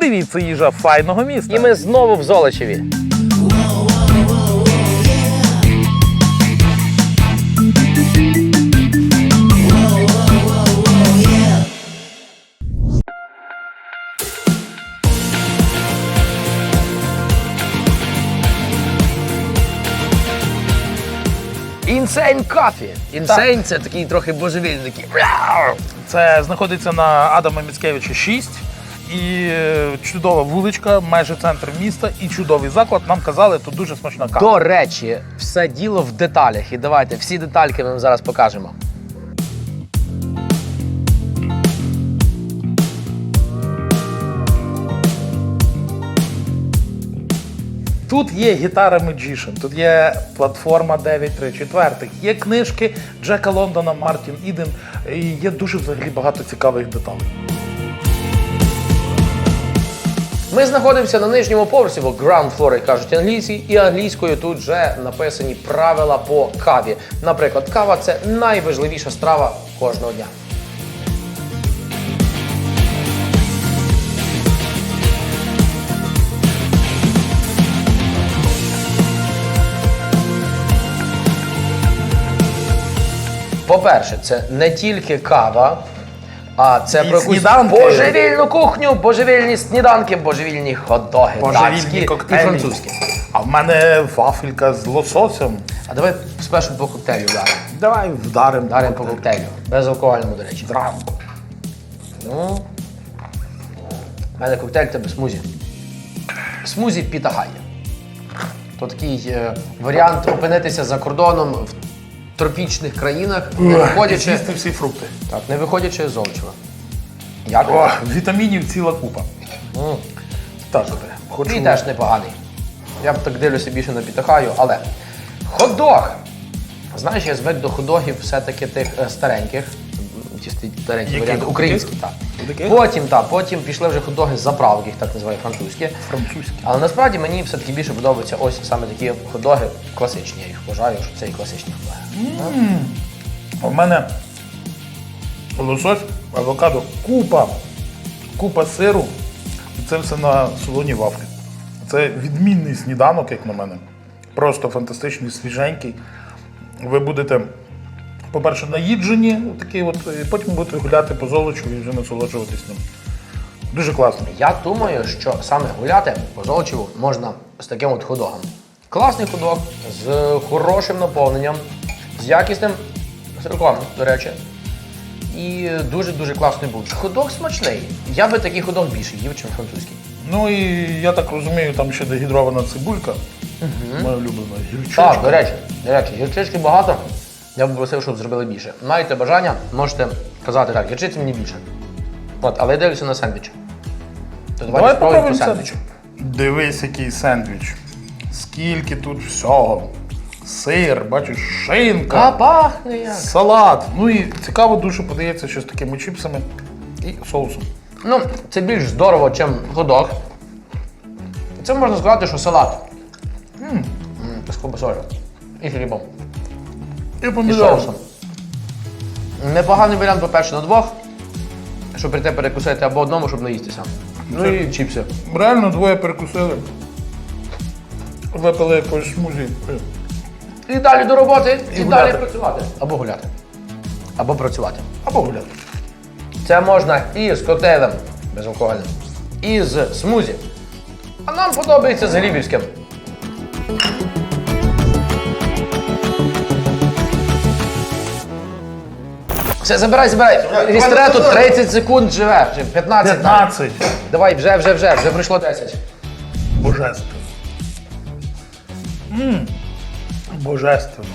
Привіт, це їжа файного міста. І ми знову в Золочеві. Insane Coffee. Insane – це такий трохи божевільний. такий. Це знаходиться на Адама Міцкевича 6. І е, чудова вуличка, майже центр міста, і чудовий заклад. Нам казали, тут дуже смачна кава. До речі, все діло в деталях. І давайте всі детальки ми вам зараз покажемо. Тут є гітара Magician, тут є платформа 934, є книжки Джека Лондона, Мартін Іден, і є дуже взагалі багато цікавих деталей. Ми знаходимося на нижньому поверсі, бо ground floor, як кажуть англійці, і англійською тут вже написані правила по каві. Наприклад, кава це найважливіша страва кожного дня. По-перше, це не тільки кава, а це про якусь сніданки. божевільну кухню, божевільні сніданки, божевільні хот-доги, датські і французькі. А в мене вафелька з лососем. А давай спершу по коктейлю вдаримо. Давай вдаримо. Вдаримо по коктейлю. Безалкогольному, до речі. Зранку. Ну. У мене коктейль тебе смузі. Смузі Пітагає. То такий е, варіант опинитися за кордоном в тропічних країнах, не виходячи, З'їсти всі фрукти. так, не виходячи з Золочева. Як? О, вітамінів ціла купа. М. Так, хочу. Він теж непоганий. Я б так дивлюся більше на Пітахаю, але хот-дог! Знаєш, я звик до хот-догів все-таки тих е, стареньких, м, ті старенькі Яких? варіанти, українські, так. Потім, так, потім пішли вже хот-доги з заправок, їх так називають французькі. Французькі. Але насправді мені все-таки більше подобаються ось саме такі хот-доги класичні. Я їх вважаю, що це і класичні хот-доги. У мене лосось, авокадо, купа, купа сиру. Це все на солоні вафлі. Це відмінний сніданок, як на мене. Просто фантастичний, свіженький. Ви будете, по-перше, наїджені, такий от, і потім будете гуляти по золочу і вже насолоджуватись ним. Дуже класно. Я думаю, що саме гуляти по Золочеву можна з таким от ходогом. Класний ходок з хорошим наповненням, з якісним сирком, до речі. І дуже-дуже класний був. Ходок смачний. Я би такий ходок більше їв, ніж французький. Ну і я так розумію, там ще дегідрована цибулька. Моя улюблена гірчичка. Так, до речі, до речі, гірчички багато. Я б просив, щоб зробили більше. Маєте бажання, можете казати так, гірчиці мені більше. От, але я дивлюся на сендвіч. То давайте Давай спробуємо по сендвічу. Дивись, який сендвіч. Скільки тут всього. Сир, бачиш, шинка, А пахне як. салат. Ну і цікаво дуже подається ще з такими чіпсами і соусом. Ну, це більш здорово, ніж ходок. Це можна сказати, що салат. М, З ковбасою. І хлібом. І помідором. Непоганий варіант, по-перше, на двох. Щоб прийти перекусити або одному, щоб наїстися. Ну Це- і чіпси. Реально двоє перекусили. Випили якоїсь смузі. І далі до роботи, і, далі гуляти. працювати. Або гуляти. Або працювати. Або гуляти. Це можна і з коктейлем безалкогольним, і з смузі. А нам подобається з глібівським. Все, забирай, забирай. Рістре тут 30 секунд живе. Чи 15. навіть. 15. Давай, вже, вже, вже, вже пройшло 10. Божественно. Мм. Божественно.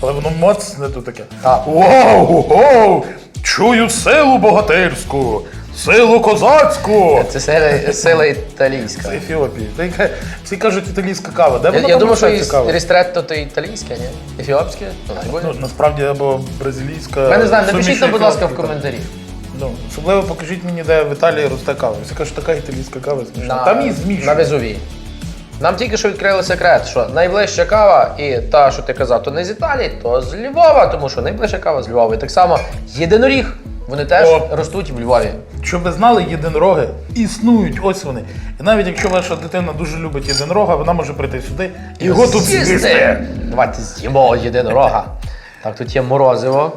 Але воно моцне тут таке. Так. Воу, воу! Чую силу богатирську, силу козацьку. Це сила, сила італійська. З Ефіопії. Та яка- Всі кажуть італійська кава. Де Я, вона я думаю, що рецепт цікавий? рістретто то італійське, ні? Ефіопське? Ну. Ну, насправді або бразилійська. Ми не знаємо, напишіть нам, будь ласка, в коментарі. Ну, особливо покажіть мені, де в Італії росте кава. Всі кажуть, така італійська кава смішна. Там і на змішують. Везувії. Нам тільки що відкрили секрет, що найближча кава і та, що ти казав, то не з Італії, то з Львова, тому що найближча кава з Львова. І так само єдиноріг Вони теж О. ростуть в Львові. Щоб ви знали, єдинороги існують, ось вони. І навіть якщо ваша дитина дуже любить єдинорога, вона може прийти сюди і його тут з'їсти. Давайте з'їмо єдинорога. Так, тут є морозиво.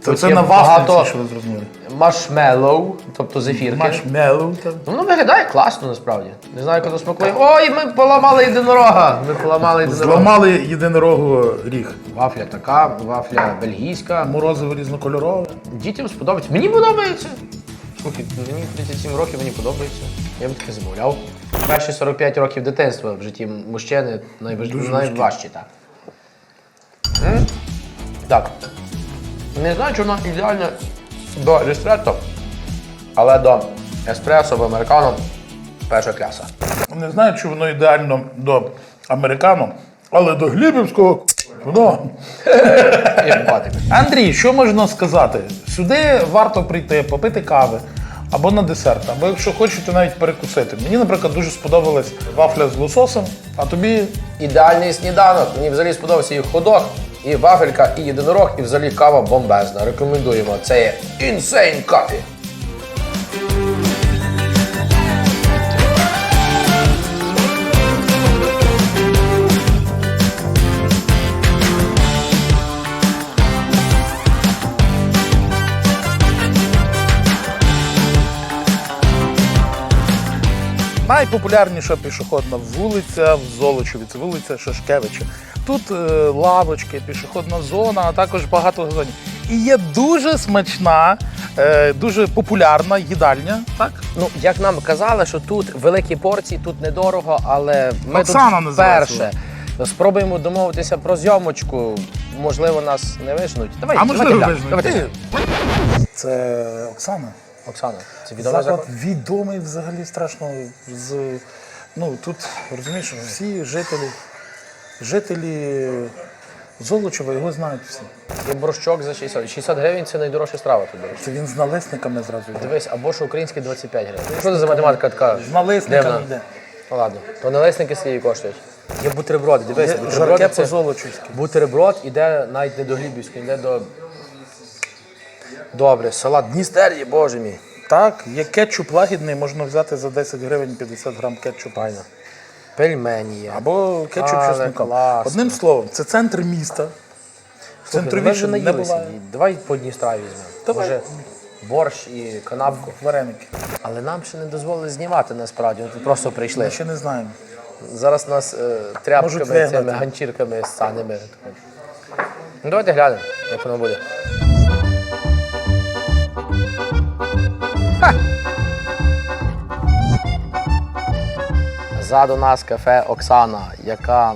Це, Тут це на вафлиці, що ви зрозуміли. Маршмеллоу, тобто зефірки. Маршмеллоу там. Ну, Воно виглядає класно насправді. Не знаю, як воно смакує. Ой, ми поламали єдинорога. Ми поламали єдинорога. Зламали єдинорогу ріг. Вафля така, вафля бельгійська. Морозиво різнокольорове. Дітям сподобається. Мені подобається. Слухай, мені 37 років, мені подобається. Я б таке замовляв. Перші 45 років дитинства в житті мужчини найваж... найважчі, так. М? Так. Не знаю, чи воно ідеальне до рістретто, але до еспресо або американо перша кляса. Не знаю, чи воно ідеально до американо, але до глібівського воно. Андрій, що можна сказати? Сюди варто прийти, попити кави або на десерт, або якщо хочете навіть перекусити. Мені, наприклад, дуже сподобалась вафля з лососем, а тобі Ідеальний сніданок. Мені взагалі сподобався і ходок, і вафелька, і єдинорог, і взагалі кава бомбезна. Рекомендуємо. Це є Insane Coffee. Найпопулярніша пішохідна вулиця в Золочеві. Це вулиця Шашкевича. Тут е, лавочки, пішохідна зона, а також багато газонів. І є дуже смачна, е, дуже популярна їдальня. Так? Ну, як нам казали, що тут великі порції, тут недорого, але ми Оксана тут вперше. Спробуємо домовитися про зйомочку. Можливо, нас не вижнуть. Давай, А давайте можливо, глянь, вижнуть. давайте Це Оксана. Оксана, це відомий Заклад заклад? відомий взагалі страшно. З, ну, тут, розумієш, всі жителі, жителі Золочева його знають всі. Є борщок за 60. 60 гривень це найдорожча страва тут. до речі. Це він з налесниками зразу йде. Дивись, або ж український 25 гривень. Що це за математика така? З налесниками дивна? йде. Ну ладно, то налисники скільки коштують. Є бутерброди, дивись, Є бутерброди жарке це... по-золочівськи. Бутерброд іде навіть не до Глібівської, йде до. Добре, салат Дністерії, боже мій. Так, є кетчуп лагідний, можна взяти за 10 гривень 50 грам кетчупу. Файно. Пельмені є. Або кетчуп Але чесником. класно. Одним словом, це центр міста. Слухай, ми Центровіше не буває. Давай по Дністра візьмемо. Давай. Може, борщ і канапку. Вареники. Але нам ще не дозволили знімати насправді. Ми просто прийшли. Ми ще не знаємо. Зараз нас е, Можуть тряпками, вигнати. цими ганчірками саними. Ну, давайте глянемо, як воно буде. Ззаду нас кафе Оксана, яка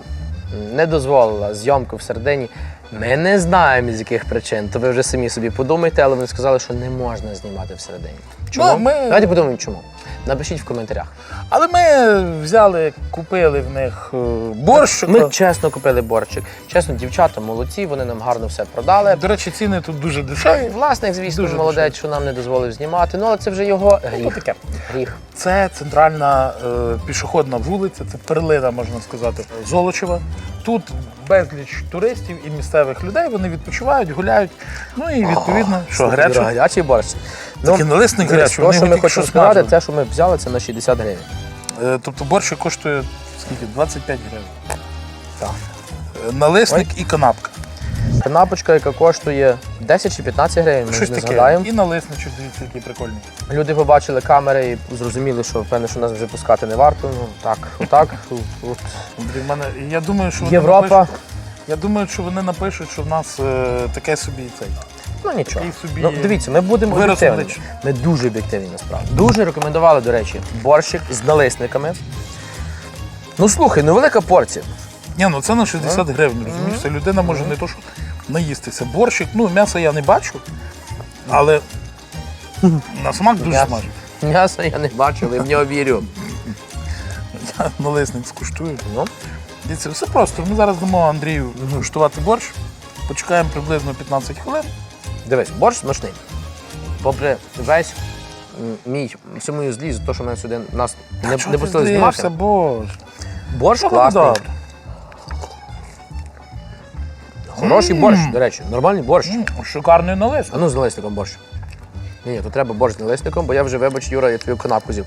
не дозволила зйомку всередині. Ми не знаємо з яких причин, то ви вже самі собі подумайте, але вони сказали, що не можна знімати всередині. Чому? Ми- Давайте подумаємо, чому. Напишіть в коментарях. Але ми взяли, купили в них е, борщ. Ми чесно купили борщик. Чесно, дівчата молодці, вони нам гарно все продали. До речі, ціни тут дуже дешеві. власник, звісно, Дуже молодець, що нам не дозволив знімати. Ну, але це вже його гріх. Гріх. Це центральна е, пішохідна вулиця, це перлина, можна сказати, Золочева. Тут безліч туристів і місцевих людей. Вони відпочивають, гуляють. Ну і відповідно, що гаряче. Гарячий борщ. Такий налисник дивись, гарячий, вони що ми хочемо сказати, те, що ми взяли, це на 60 гривень. Е, тобто борщ коштує скільки? 25 гривень. Так. Е, Налисник і канапка. Канапочка, яка коштує 10 чи 15 гривень, ми Щось не таке. згадаємо. І налисничок, дивіться, який прикольний. Люди побачили камери і зрозуміли, що певне, що нас вже пускати не варто. Ну так, отак. От. Андрій, в мене, я думаю, що вони Європа. напишуть, я думаю, що вони напишуть, що в нас е, таке собі цей. Ну нічого. Такий собі Ну, дивіться, ми будемо вираз об'єктивні. обличчя. Ми дуже об'єктивні насправді. Дуже рекомендували, до речі, борщик з налисниками. Ну слухай, ну велика порція. Ні, ну це на 60 гривень, розумієш? Це людина може не то, що наїстися. Борщик, ну м'яса я не бачу, але на смак дуже М'ясо. смажить. М'ясо я не бачив, але в нього вірю. Я налисник скуштую. Ну, Дивіться, все просто. Ми зараз дамо Андрію куштувати борщ. Почекаємо приблизно 15 хвилин. дивись, борщ смачний. Попри весь м, мій всю мою злість, за те, що мене сюди нас не, Чого не ти пустили знімати. Боже. Борщ класний. добре? Хороший борщ, до речі, нормальний борщ. Шикарний налисник. А ну з налисником борщ. Ні, то треба борщ з налисником, бо я вже, вибач, Юра, я твою канапку з'їв.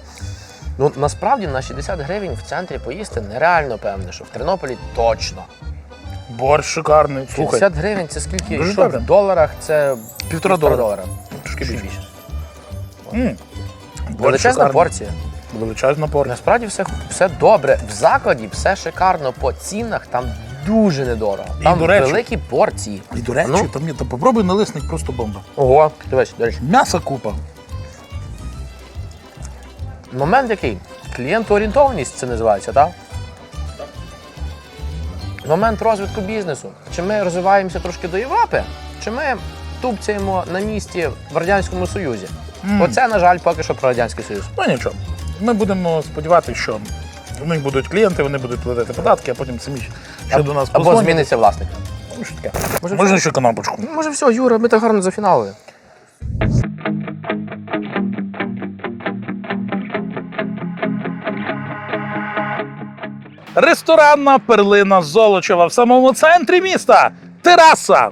Ну, насправді на 60 гривень в центрі поїсти нереально певне, що в Тернополі точно. Борщ шикарний. Слухай, 50 гривень це скільки? Дуже Що добре. в доларах це Півтора долара. Трошки більше. м, борщ Величезна шикарний. порція. Величезна порція. Насправді все, все добре. В закладі все шикарно по цінах, там дуже недорого. І, Там до речі- великі порції. І до речі, Ну? там є, та попробуй налисник, просто бомба. Ого, дивись, до речі. М'яса купа. Момент який? Клієнтоорієнтованість це називається, так? Момент розвитку бізнесу. Чи ми розвиваємося трошки до Європи, чи ми тупцяємо на місці в Радянському Союзі. Оце, на жаль, поки що про Радянський Союз. Ну нічого. Ми будемо сподіватися, що у них будуть клієнти, вони будуть платити податки, а потім самі ще до нас Або позвонять. зміниться власник. Ну, що таке? Може, Можна ще канапочку? Може, все, Юра, ми так гарно зафіналили. Ресторанна перлина Золочева в самому центрі міста. Тераса.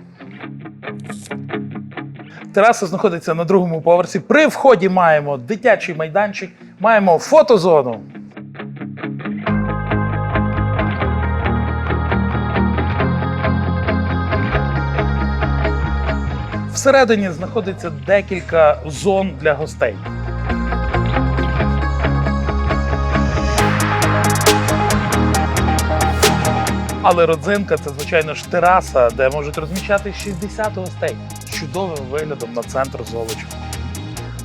Тераса знаходиться на другому поверсі. При вході маємо дитячий майданчик, маємо фотозону. Всередині знаходиться декілька зон для гостей. Але родзинка це, звичайно ж, тераса, де можуть розміщати 60 гостей з чудовим виглядом на центр Золоча.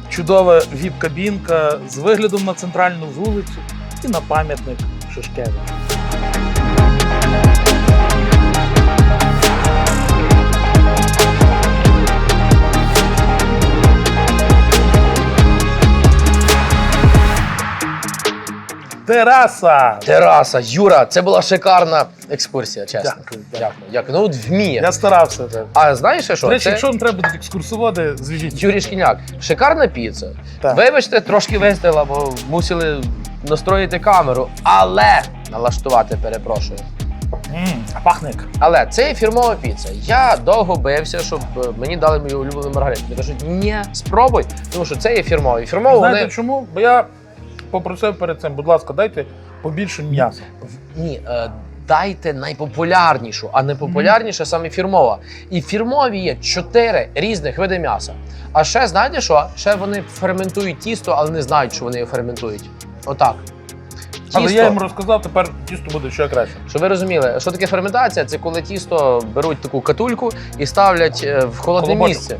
Чудова віп-кабінка з виглядом на центральну вулицю і на пам'ятник Шишкевича. Тераса! Тераса, Юра, це була шикарна екскурсія, чесно. Дякую, Дякую. Дякую. Ну от вміє. Я старався. так. А знаєш що? До речі, Це якщо вам треба будуть екскурсоводи, зв'яжіть. Юрій Шкіняк. Шикарна піца. Так. Вибачте, трошки вистила, бо мусили настроїти камеру, але налаштувати, перепрошую. М, а пахне як. Але це є фірмова піца. Я довго бився, щоб е, мені дали мою улюблену маргариту. Мені кажуть, ні, спробуй, тому що це є фірмові. Фірмово Знаєте вони чому? Бо я попросив перед цим, будь ласка, дайте побільше м'яса. ні. е, Дайте найпопулярнішу, а найпопулярніша саме фірмова. І фірмові є чотири різних види м'яса. А ще знаєте що? Ще вони ферментують тісто, але не знають, що вони його ферментують. Отак. Але я їм розказав, тепер тісто буде ще краще. Щоб ви розуміли, що таке ферментація? Це коли тісто беруть таку катульку і ставлять е, в холодне Колобочок. місце.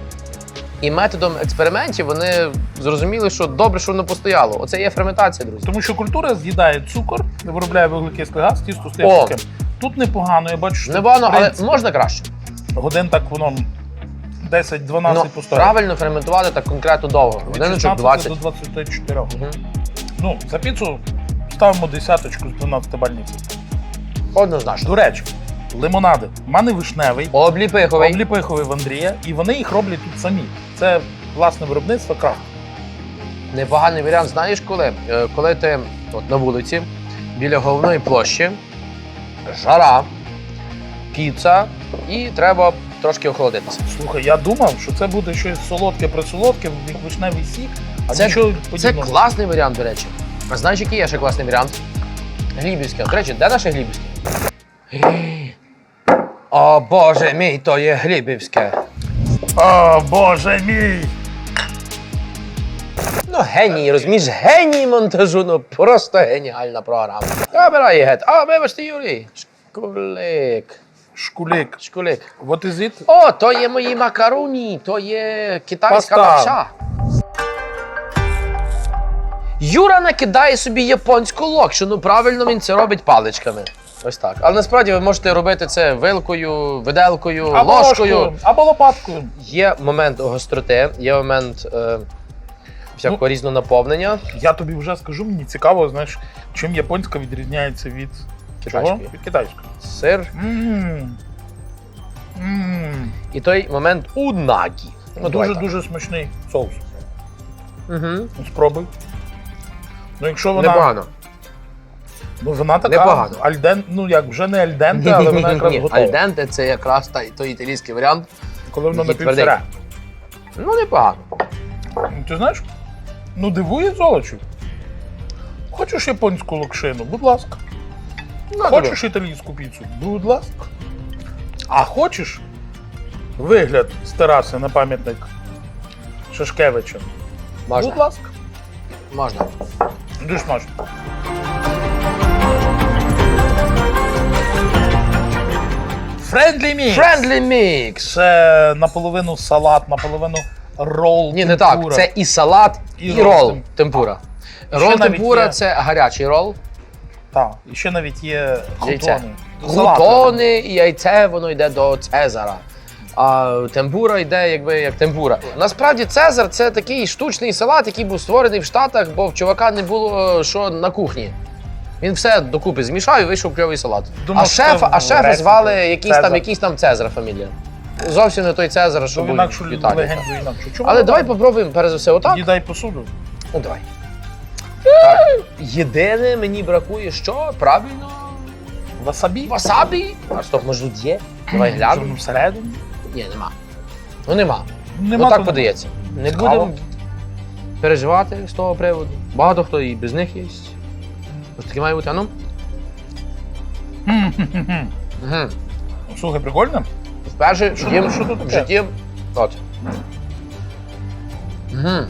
І методом експериментів вони зрозуміли, що добре, що воно постояло. Оце є ферментація, друзі. Тому що культура з'їдає цукор, виробляє вуглекислий газ, тісто стає О! таким. Тут непогано, я бачу, що Непогано, в але принципі, можна краще. годин так воно 10-12 Ну, постоїть. правильно ферментувати так конкретно довго. Від Годиночок 16 20. до 24. Мгм. Ну, за піцу ставимо десяточку з 12 бальниці. Однозначно. До речі, лимонади. У мене вишневий, Обліпиховий. обліпиховий в Андрія, і вони їх роблять тут самі. Це власне виробництво крафт. Непоганий варіант, знаєш коли? Е, Коли ти от на вулиці, біля головної площі, жара, піца, і треба трошки охолодитися. Слухай, я думав, що це буде щось солодке присолодке, вишневий сік, а Це- нічого Це класний варіант, до речі. А знаєш, який є ще класний варіант? Глібівське. До речі, де наше Глібівське? О, Боже мій, то є Глібівське. О, боже мій! Ну, геній, розумієш, геній монтажу, ну просто геніальна програма. Обирай гет. А, вибачте, Юрій. Шкулик. Шкулік. Шкулик. What is it? О, то є мої макаруні, то є китайська Паста. лапша. Юра накидає собі японську локшину. Правильно він це робить паличками. Ось так. Але насправді ви можете робити це вилкою, виделкою, Або ложкою. ложкою, або лопаткою. Є момент гостроти, є момент е, всякого Ну, різного наповнення. Я тобі вже скажу, мені цікаво, знаєш, чим японська відрізняється від Китайської. чого? Від китайської. Сир Мм. Мм. і той момент унагі. Ну, дуже дуже смачний соус. Угу. Ну, Спробуй. Ну, якщо вона. Непогано. Ну, вона така. Непогано. Альден, ну як вже не альденте, але вона якраз Ні, готова. Альденте це якраз та- той італійський варіант. Коли воно напівсире. Ну, непогано. Ну, Ти знаєш? Ну дивує золочів. Хочеш японську локшину? Будь ласка. Хочеш італійську піцу? Будь ласка. А хочеш вигляд з тераси на пам'ятник Шашкевича? Можна. Будь ласка. Можна. Дуже смачно. Френдлі мікс. Friendly Mix. Це наполовину салат, наполовину рол. Ні, не так. Це і салат, І і, рол рол тем- темпура. Рол темпура є- це гарячий рол. Так, і ще навіть є. Гутони і яйце воно йде до Цезара. А темпура йде якби як темпура. Насправді Цезар це такий штучний салат, який був створений в Штатах, бо в чувака не було е, що на кухні. Він все докупи змішав і вийшов кльовий салат. Думав, а шефа, а шефа звали якийсь Цезар. там, якийсь там Цезар фамілія. Зовсім не той Цезар, що Ну, був інакше в Італії. легенду інакше. Чому Але давай попробуємо перш за все отак. Тоді дай посуду. Ну давай. Так. Єдине мені бракує, що правильно. Васабі? Васабі? А стоп, може тут є? Давай глянемо. ну, всередині? Ні, нема. Ну нема. Нема ну так то подається. Не Цікаво. будемо переживати з того приводу. Багато хто і без них є. Таке має бути. Угу. Слухай, прикольно? Вперше Що- їм що тут в житті. От. Угу.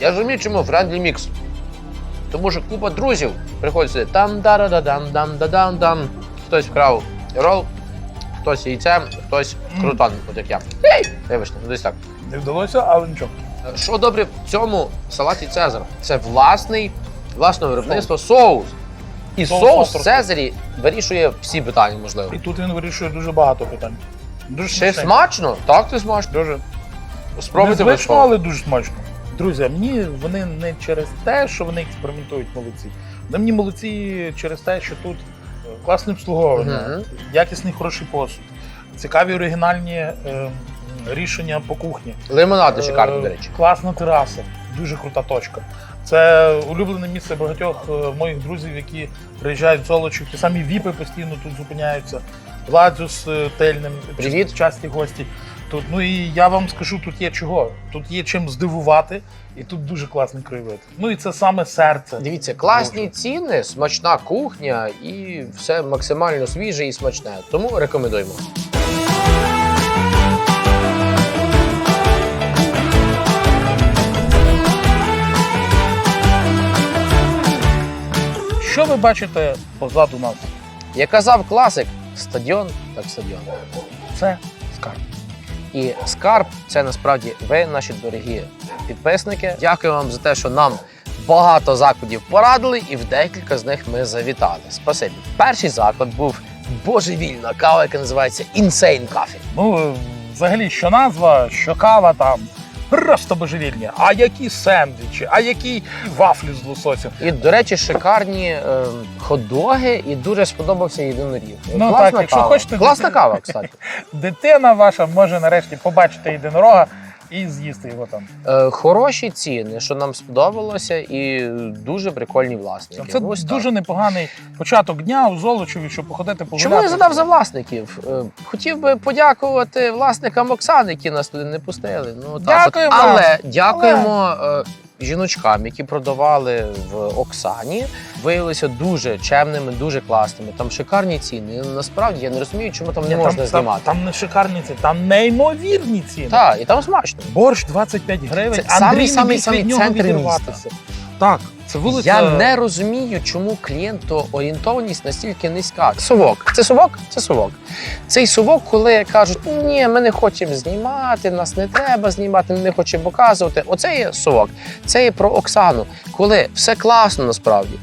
Я розумію, чому Friendly Mix. Тому що купа друзів приходить сюди. там да да дам дам да дам дам Хтось вкрав рол, хтось яйце, хтось крутон, от як я. Ей! Вибачте, ну десь так. Не вдалося, але нічого. Що добре в цьому салаті Цезар? Це власний, власне виробництво соус. І Соус соус. Цезарі вирішує всі питання, можливо. І тут він вирішує дуже багато питань. Дуже Ще смачний. смачно? Так, це смачно. Дуже. Спробуйте ви але дуже смачно. Друзі, а мені вони не через те, що вони експериментують молодці. Вони мені молодці через те, що тут е, класне обслуговування, Мгм. якісний хороший посуд, цікаві оригінальні е, рішення по кухні. Лимонади шикарні, Е, до речі. Класна тераса, дуже крута точка. Це улюблене місце багатьох е, моїх друзів, які приїжджають в Золочів. Ті самі віпи постійно тут зупиняються. Владзю з е, Тельним, Привіт. часті гості. Тут, ну і я вам скажу, тут є чого. Тут є чим здивувати, і тут дуже класний краєвид. Ну і це саме серце. Дивіться, класні ціни, смачна кухня і все максимально свіже і смачне. Тому рекомендуємо. Бачите позаду нас? Як казав класик, стадіон так стадіон. Це скарб. І скарб це насправді ви, наші дорогі підписники. Дякую вам за те, що нам багато закладів порадили, і в декілька з них ми завітали. Спасибі. Перший заклад був божевільна кава, яка називається Insane Coffee. Ну, е, взагалі, що назва, що кава там. Просто божевільні. А які сендвічі, а які вафлі з лососем. І, до речі, шикарні е, хот-доги, і дуже сподобався єдиноріг. Ну, Класна так, якщо кава. хочете- Класна кава, кстати. Дитина ваша може нарешті побачити єдинорога і з'їсти його там. Е, хороші ціни, що нам сподобалося, і дуже прикольні власники. Це Ось так. дуже непоганий початок дня у Золочеві, щоб походити погуляти. Чому я задав за власників? Е, Хотів би подякувати власникам Оксани, які нас туди не пустили. Ну, так от. Але дякуємо е, жіночкам, які продавали в Оксані. Виявилися дуже чемними, дуже класними. Там шикарні ціни. Насправді я не розумію, чому там не Ні, можна там, знімати. Там, там не шикарні ціни, там неймовірні ціни. Так, і там смачно. Борщ 25 гривень. Це Андрій самий- самий від нього центр відірватися. Так, це вулиця. Я не розумію, чому клієнтоорієнтованість настільки низька. Совок. Це совок? Це совок. Цей совок, коли кажуть, ні, ми не хочемо знімати, нас не треба знімати, ми не хочемо показувати. Оце є совок. Це є про Оксану, коли все класно насправді.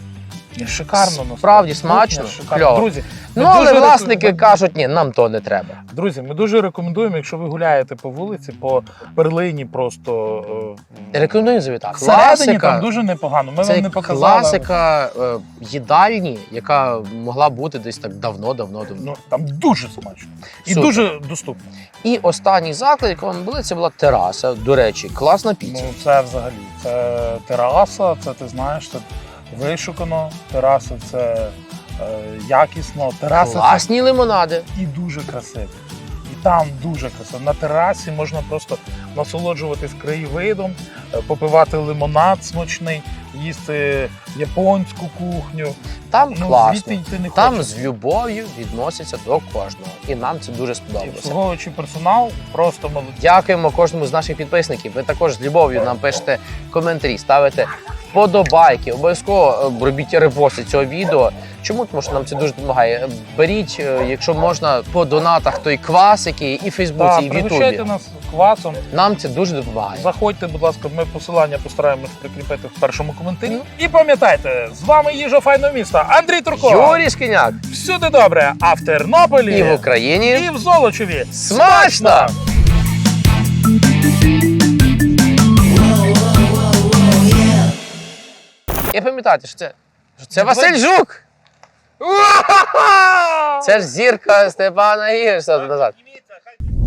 Шикарно, ну, Справді смачно, шикарно. кльово. Друзі, Ну, але дуже власники рекомен- кажуть, ні, нам то не треба. Друзі, ми дуже рекомендуємо, якщо ви гуляєте по вулиці, по перлині просто. е, Рекомендую завітати. Всередині там дуже непогано. Ми Це вам не показали. класика е, їдальні, яка могла бути десь так давно-давно давно. Ну, там дуже смачно. І Супер. дуже доступно. І останній заклад, який ми були, це була тераса. До речі, класна піца. Ну, це взагалі. Це тераса, це ти знаєш, це вишукано. Тераса це е, якісно. Тераса Класні лимонади. це і дуже красиво. І там дуже красиво. На терасі можна просто насолоджуватись краєвидом, е, попивати лимонад смачний, їсти японську кухню. Там Ну, класно. звідти йти не Там хочеться. з любов'ю відносяться до кожного. І нам це дуже І сподобалося. обслуговуючий персонал просто молодці. Дякуємо кожному з наших підписників. Ви також з любов'ю нам пишете коментарі, ставите вподобайки. Обов'язково е, робіть репости цього відео. Чому? Тому що нам це дуже допомагає. Беріть, е, якщо можна, по донатах той квас, який і в Фейсбуці, Так, і в пригощайте Ютубі. нас квасом. Нам це дуже допомагає. Заходьте, будь ласка, ми посилання постараємось прикріпити в першому коментарі. Ну. І пам'ятайте, з вами їжа файного міста Андрій Турко. Юрій Шкіняк Всюди добре, а в Тернополі і в Україні. і в Золочеві. Смачно! І пам'ятайте, що це, що це Василь Жук! Це ж зірка Степана Гірша назад.